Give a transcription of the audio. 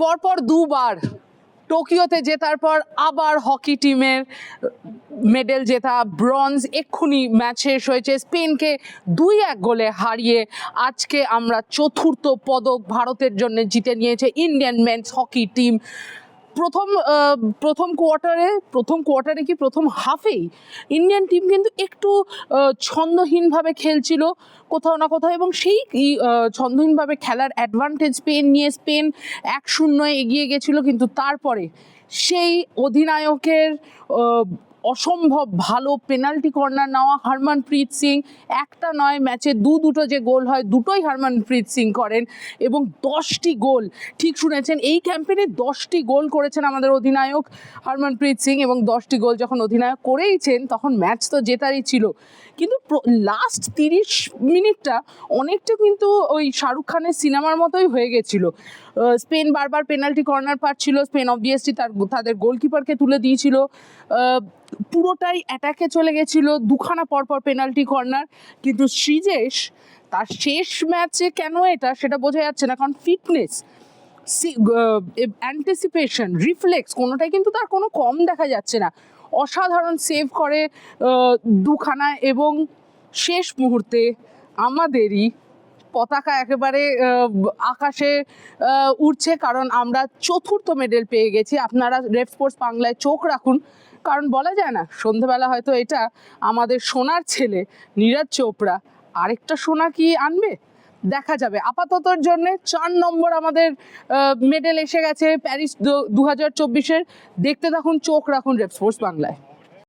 পরপর দুবার টোকিওতে জেতার পর আবার হকি টিমের মেডেল জেতা, ব্রঞ্জ এক্ষুনি ম্যাচ শেষ হয়েছে। স্পেনকে দুই এক গোলে হারিয়ে আজকে আমরা চতুর্থ পদক ভারতের জন্য জিতে নিয়েছে ইন্ডিয়ান মেন্স হকি টিম। প্রথম প্রথম কোয়ার্টারে প্রথম কোয়ার্টারে কি প্রথম হাফেই ইন্ডিয়ান টিম কিন্তু একটু ছন্দহীনভাবে খেলছিল কোথাও না কোথাও এবং সেই ছন্দহীনভাবে খেলার অ্যাডভান্টেজ পেন নিয়ে স্পেন এক শূন্য এগিয়ে গেছিল কিন্তু তারপরে সেই অধিনায়কের অসম্ভব ভালো পেনাল্টি কর্নার নেওয়া হরমনপ্রীত সিং। একটা নয় ম্যাচে দু দুটো যে গোল হয়, দুটোই হরমনপ্রীত সিং করেন এবং দশটি গোল। ঠিক শুনেছেন, এই ক্যাম্পেইনে দশটি গোল করেছেন আমাদের অধিনায়ক হরমনপ্রীত সিং এবং দশটি গোল যখন অধিনায়ক করেইছেন, তখন ম্যাচ তো জেতারই ছিল। কিন্তু লাস্ট তিরিশ মিনিটটা অনেকটা কিন্তু ওই শাহরুখ খানের সিনেমার মতোই হয়ে গেছিল। স্পেন বারবার পেনাল্টি কর্নার পাচ্ছিল, স্পেন অবভিয়াসলি তার, তাদের গোলকিপারকে তুলে দিয়েছিল। পুরোটাই অ্যাটাকে চলে গেছিল, দুখানা পরপর পেনাল্টি কর্নার কিন্তু শ্রীজেশ, তার শেষ ম্যাচে কেন এটা সেটা বোঝা যাচ্ছে না। কারণ ফিটনেস অ্যান্টিসিপেশন রিফ্লেক্স কোনোটাই কিন্তু তার কোনো কম দেখা যাচ্ছে না। অসাধারণ সেভ করে দুখানা এবং শেষ মুহূর্তে আমাদেরই পতাকা একেবারে আকাশে উড়ছে, কারণ আমরা চতুর্থ মেডেল পেয়ে গেছি। আপনারা রেড স্পোর্টস বাংলায় চোখ রাখুন, কারণ বলা যায় না, সন্ধেবেলা হয়তো এটা আমাদের সোনার ছেলে নীরজ চোপড়া। আরেকটা সোনা কি আনবে? দেখা যাবে। আপাততর জন্য চার নম্বর আমাদের মেডেল এসে গেছে প্যারিস দু হাজার চব্বিশের। দেখতে থাকুন, চোখ রাখুন রেড স্পোর্টস বাংলায়।